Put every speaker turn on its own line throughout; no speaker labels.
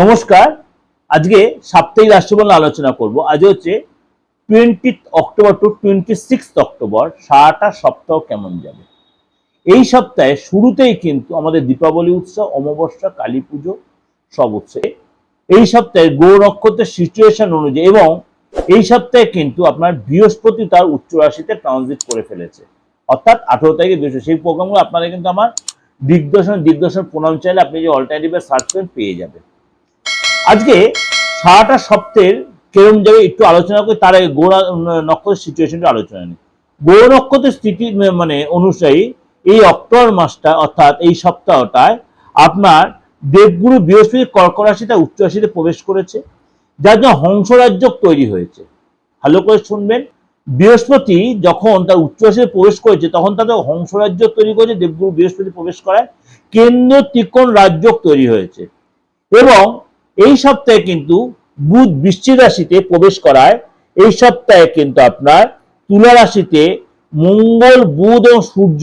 নমস্কার। আজকে সাপ্তাহিক রাশিফল আলোচনা করব। আজ হচ্ছে twenty October two twenty six October সারাটা সপ্তাহ কেমন যাবে? এই সপ্তাহে শুরুতেই কিন্তু আমাদের দীপাবলি উৎসব, অমাবস্যা, কালী পুজো সব উৎসব এই সপ্তাহে গৌর নক্ষত্রের সিচুয়েশন অনুযায়ী এবং এই সপ্তাহে কিন্তু আপনার বৃহস্পতি তার উচ্চ রাশিতে ট্রানজিট করে ফেলেছে। অর্থাৎ আঠেরো তারিখে বৃহস্পতি। সেই প্রোগ্রামগুলো আপনারা কিন্তু আমার দিগদর্শন দিগদর্শন প্রণাম চাইলে আপনি যে অল্টারনেটিভে সার্চ করেন পেয়ে যাবেন। আজকে সারাটা সপ্তাহের কেরম যাবে একটু আলোচনা করি, তার আগে গোড়া নক্ষত্রের সিচুয়েশনটা আলোচনা নেই। গৌর নক্ষত্রের স্থিতি মানে অনুযায়ী এই অক্টোবর মাসটা, অর্থাৎ এই সপ্তাহটায় আপনার দেবগুরু বৃহস্পতি কর্ক রাশিতে উচ্চ রাশিতে প্রবেশ করেছে, যার জন্য হংসরাজ্য তৈরি হয়েছে। ভালো করে শুনবেন। বৃহস্পতি যখন তার উচ্চ রাশিতে প্রবেশ করেছে, তখন তাদের হংসরাজ্য তৈরি করেছে, দেবগুরু বৃহস্পতি প্রবেশ করায়। কেন্দ্র ত্রিকোণ রাজ্য তৈরি হয়েছে। এবং এই সপ্তাহে কিন্তু বুধ বৃশ্চিক রাশিতে প্রবেশ করায়। এই সপ্তাহে কিন্তু আপনার তুলা রাশিতে মঙ্গল, বুধ এবং সূর্য।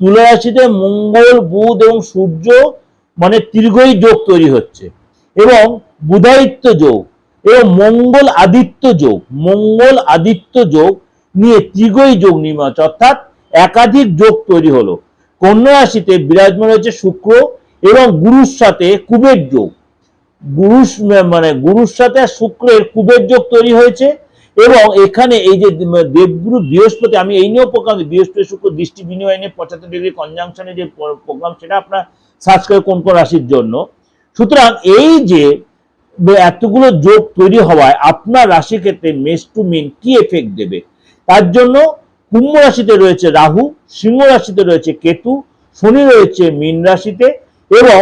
তুলা রাশিতে মঙ্গল, বুধ এবং সূর্য মানে দীর্ঘই যোগ তৈরি হচ্ছে এবং বুধায়িত্ব যোগ এবং মঙ্গল আদিত্য যোগ। মঙ্গল আদিত্য যোগ নিয়ে ত্রিগই যোগ নির্মাণ অর্থাৎ একাধিক যোগ তৈরি হলো। কন্যা রাশিতে বিরাজমান হচ্ছে শুক্র এবং গুরুর সাথে কুবের যোগ। গুরুর মানে গুরুর সাথে শুক্রের কুবের যোগ তৈরি হয়েছে এবং এখানে এই যে দেবগুরু বৃহস্পতি, আমি এই নিয়েও প্রোগ্রাম বৃহস্পতি, শুক্র, দৃষ্টি বিনিময় নিয়ে পঁচাত্তর ডিগ্রি কনজাংশনে যে প্রোগ্রাম সেটা আপনার সার্চ করে কোন কোন রাশির জন্য। সুতরাং এই যে এতগুলো যোগ তৈরি হওয়ায় আপনার রাশি ক্ষেত্রে মেস টু মিন কি এফেক্ট দেবে? তার জন্য কুম্ভ রাশিতে রয়েছে রাহু, সিংহ রাশিতে রয়েছে কেতু, শনি রয়েছে মীন রাশিতে এবং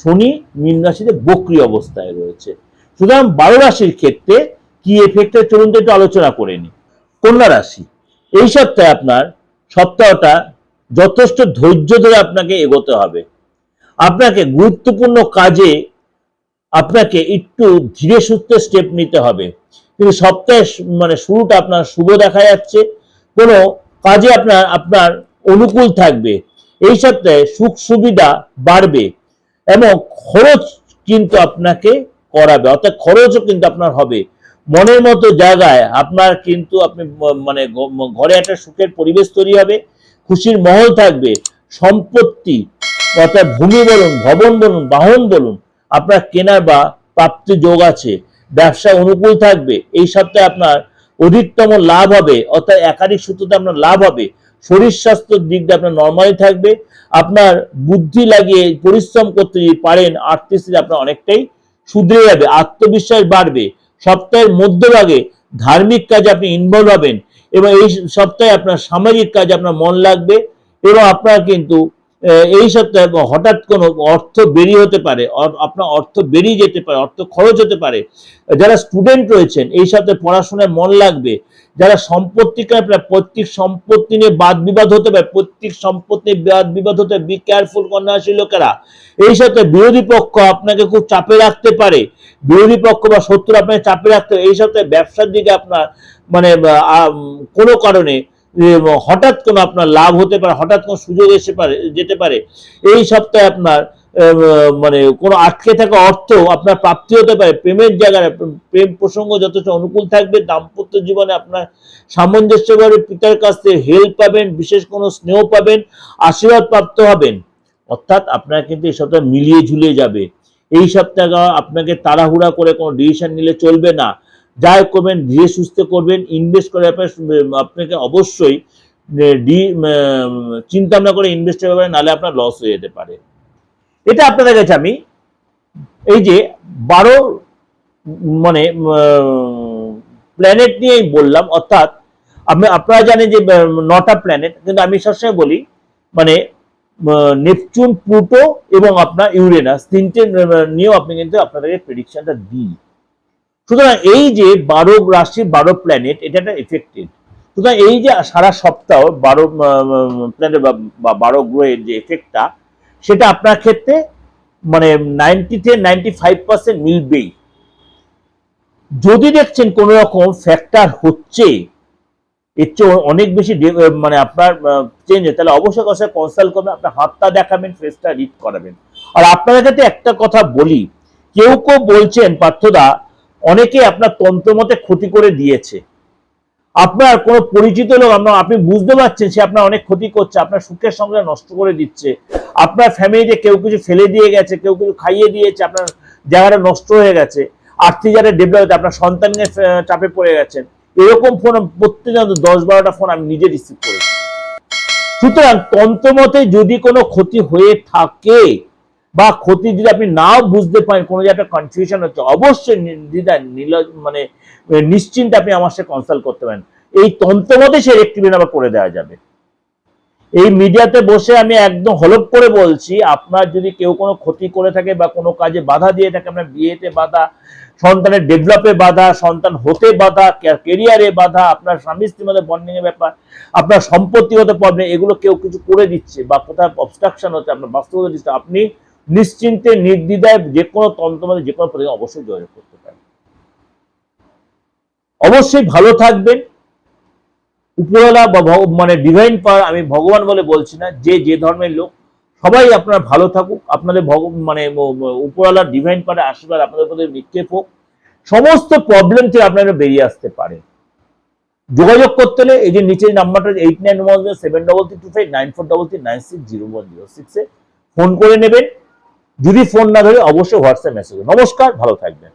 শনি, মীন রাশিতে বক্রি অবস্থায় রয়েছে। সুতরাং বারো রাশির ক্ষেত্রে কি এফেক্টে চলুন একটু আলোচনা করে নি কন্যা রাশি, এই সপ্তাহে আপনার সপ্তাহটা যথেষ্ট ধৈর্য ধরে আপনাকে এগোতে হবে। আপনাকে গুরুত্বপূর্ণ কাজে আপনাকে একটু ধীরে সুস্থে স্টেপ নিতে হবে। কিন্তু সপ্তাহে মানে শুরুটা আপনার শুভ দেখা যাচ্ছে। কোনো কাজে আপনার আপনার অনুকূল থাকবে। এই সপ্তাহে সুখ সুবিধা বাড়বে। এবং খরচ কিন্তু আপনাকে করাবে, অর্থাৎ খরচও কিন্তু আপনার হবে। মনের মতো জায়গায় আপনার কিন্তু আপনি মানে ঘরে একটা সুখের পরিবেশ তৈরি হবে, খুশির মহল থাকবে, সম্পত্তি, অর্থাৎ ভূমি বলুন, ভবন বলুন, বাহন বলুন, আপনার কেনার বা প্রাপ্তি যোগ আছে ব্যবসা অনুকূল থাকবে, এই সপ্তাহে আপনার অধিকতম লাভ হবে, অর্থাৎ একাধিক সূত্রতে আপনার লাভ হবে। শরীর স্বাস্থ্যের দিকটা আপনার নর্মালি থাকবে। আপনার বুদ্ধি লাগিয়ে পরিশ্রম করতে যদি পারেন আর্থিক আপনার অনেকটাই সুধরে যাবে, আত্মবিশ্বাস বাড়বে। সপ্তাহের মধ্যভাগে ধার্মিক কাজে আপনি ইনভলভ হবেন এবং এই সপ্তাহে আপনার সামাজিক কাজে আপনার মন লাগবে এবং আপনার কিন্তু এই সপ্তাহে হঠাৎ কোনো অর্থ বেরিয়ে হতে পারে আপনার অর্থ বেরিয়ে যেতে পারে, অর্থ খরচ হতে পারে। যারা স্টুডেন্ট রয়েছেন, এই সপ্তাহে পড়াশোনায় মন লাগবে। যারা সম্পত্তিকে প্রত্যেক সম্পত্তি নিয়ে বাদ বিবাদ হতে পারে প্রত্যেক সম্পত্তি বাদ বিবাদ হতে বি কেয়ারফুল কন্যাশী লোকেরা। এই সাথে বিরোধী পক্ষ আপনাকে খুব চাপে রাখতে পারে। বিরোধী পক্ষ বা শত্রু আপনাকে চাপে রাখতে এই সপ্তাহে ব্যবসার দিকে আপনার মানে কোনো কারণে হঠাৎ কোনো আপনার লাভ হতে পারে, হঠাৎ কোনো সুযোগ এসে পারে, যেতে পারে, এই সপ্তাহে আপনার মানে কোনো আটকে থাকা অর্থ আপনার প্রাপ্তি হতে পারে। প্রেমের জায়গায়, প্রেম প্রসঙ্গ যথেষ্ট অনুকূল থাকবে। দাম্পত্য জীবনে আপনার সামঞ্জস্যভাবে পিতার কাছ থেকে হেল্প পাবেন, বিশেষ কোনো স্নেহ পাবেন, আশীর্বাদ প্রাপ্ত হবেন। অর্থাৎ আপনার কিন্তু এই সপ্তাহে মিলিয়ে ঝুলিয়ে যাবে। এই সপ্তাহে আপনাকে তাড়াহুড়া করে কোনো ডিসিশন নিলে চলবে না। যাই করবেন, ধীরে সুস্থ করবেন ইনভেস্ট করার করে আপনাকে অবশ্যই ডি চিন্তা ভাবনা করে ইনভেস্ট করবেন নাহলে আপনার লস হয়ে যেতে পারে। এটা আপনাদের কাছে আমি, এই যে বারো মানে প্ল্যানেট নিয়েই বললাম, অর্থাৎ আমি, আপনারা জানেন যে নটা প্ল্যানেট কিন্তু আমি সবসময় বলি মানে নেপচুন, প্লুটো এবং আপনার ইউরেনাস, তিনটে নিয়েও আপনি কিন্তু আপনাদেরকে প্রেডিকশনটা দিই। সুতরাং এই যে বারো রাশি বারো প্ল্যানেট এটা একটা এফেক্টেড সুতরাং এই যে সারা সপ্তাহ বারো প্ল্যানেট বা বারো গ্রহের যে এফেক্টটা সেটা আপনার ক্ষেত্রে মানে নাইনটিতে নাইনটি ফাইভ পার্সেন্ট মিলবেই। যদি দেখছেন কোন রকম ফ্যাক্টর হচ্ছে, এর চেয়ে অনেক বেশি মানে আপনার চেঞ্জ তাহলে অবশ্যই কথা কনসাল্ট করবেন, আপনার হাতটা দেখাবেন ফেসটা রিড করাবেন। আর আপনাদের ক্ষেত্রে একটা কথা বলি, কেউ কেউ বলছেন পার্থদা অনেকে আপনার তন্ত্রমতে ক্ষতি করে দিয়েছে। আপনার কোনো পরিচিত লোক, আপনার আপনি বুঝতে পারছেন সে আপনার অনেক ক্ষতি করছে, আপনার সুখের সঙ্গে নষ্ট করে দিচ্ছে। আপনার ফ্যামিলিতে কেউ কিছু ফেলে দিয়ে গেছে, কেউ কিছু খাইয়ে দিয়েছে, আপনার জায়গাটা নষ্ট হয়ে গেছে। আর্থিক জায়গায় ডেভেলপ হয়েছে, আপনার সন্তানের চাপে পড়ে গেছেন। এরকম ফোন প্রত্যেক দশ বারোটা ফোন আমি নিজে রিসিভ করেছি। সুতরাং তন্ত্রমতে যদি কোনো ক্ষতি হয়ে থাকে বা ক্ষতি যদি আপনি নাও বুঝতে পারেন, কোনো একটা কনফিউশন হচ্ছে, অবশ্যই নির্দ্বিধায় নীল মানে নিশ্চিন্তে আপনি আমার সাথে কনসাল্ট করতে পারেন। এই তন্ত্রমতে সে রেক্টিভেন আবার করে দেওয়া যাবে। এই মিডিয়াতে বসে আমি একদম হলপ করে বলছি, আপনার যদি কেউ কোনো ক্ষতি করে থাকে বা কোনো কাজে বাধা দিয়ে থাকে, আপনার বিয়েতে বাধা, সন্তানের ডেভেলপে বাধা, সন্তান হতে বাধা কেরিয়ারে বাধা, আপনার স্বামী স্ত্রীর মধ্যে বন্ডিং এর ব্যাপার, আপনার সম্পত্তিগত প্রবলেম এগুলো কেউ কিছু করে দিচ্ছে বা কোথাও অবস্ট্রাকশন হচ্ছে, আপনার বাস্তবতা দিচ্ছে, আপনি নিশ্চিন্তে, নির্দ্বিধায় যে কোনো তন্ত্র মধ্যে যে কোনো অবশ্যই যোগাযোগ করতে পারেন অবশ্যই ভালো থাকবেন। উপরওয়ালা বা মানে ডিভাইন পাওয়ার আমি ভগবান বলে বলছি না, যে যে ধর্মের লোক, সবাই আপনারা ভালো থাকুক। আপনাদের ভগ মানে উপরওয়ালা ডিভাইন পাওয়ার আশীর্বাদ আপনাদের প্রতি নিক্ষেপ হোক। সমস্ত প্রবলেম থেকে আপনারা বেরিয়ে আসতে পারেন। যোগাযোগ করতে হলে এই যে নিচের নাম্বারটা eight nine one zero seven double three two five nine four double three nine six zero one zero সিক্সে ফোন করে নেবেন। যদি ফোন না ধরে অবশ্যই হোয়াটসঅ্যাপ মেসেজ নমস্কার ভালো থাকবেন।